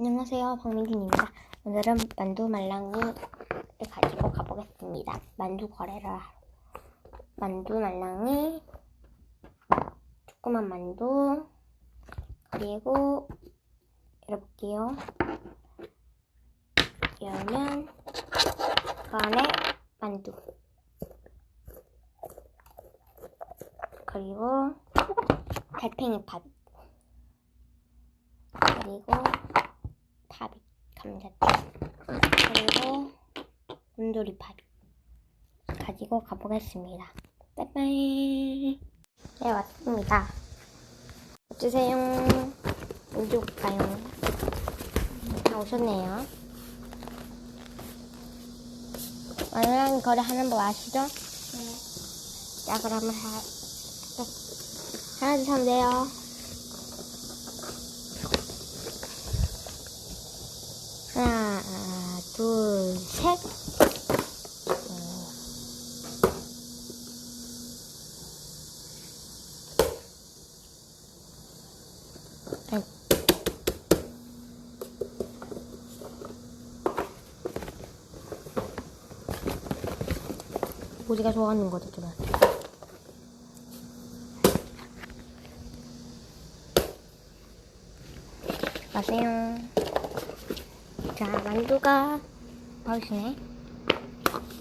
안녕하세요. 박민준입니다. 오늘은 만두 말랑이를 가지고 가보겠습니다. 만두 거래를 하러. 만두 말랑이, 조그만 만두, 그리고 열어볼게요. 열면 그 안에 만두. 그리고 달팽이 팥. 그리고 팝이 감자튀김 그리고 곰돌이팝 가지고 가보겠습니다. 빠이빠이 네 왔습니다. 어주세요. 언제 올까요? 다 오셨네요. 마누랑 거래 하는 법 아시죠? 네. 자 그러면 하, 하나 둘 하면 돼요. 하나, 둘, 셋. 아이. 우리가 좋아하는 거죠, 좀. 마세요. 자, 만두가 보이시네.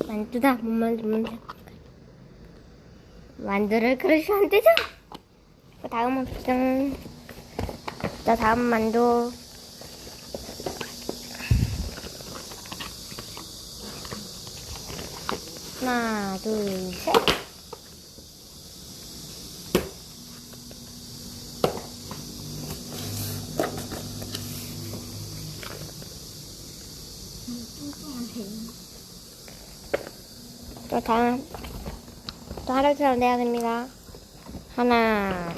만두다. 못 만들면 돼. 만두를 그러시면 안 되죠? 그 다음 option. 자, 다음 만두. 하나, 둘, 셋. 또 다음 또 하루처럼 내야 됩니다. 하나,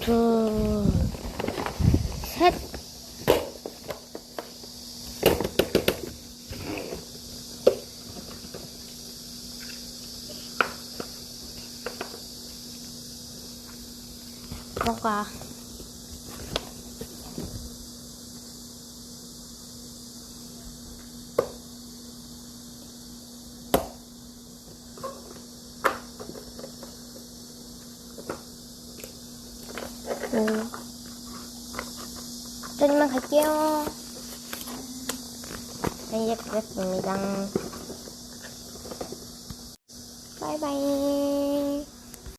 둘, 셋. 뭐가? 음. 저기만 갈게요. 네, 이제 가겠습니다. 바이바이.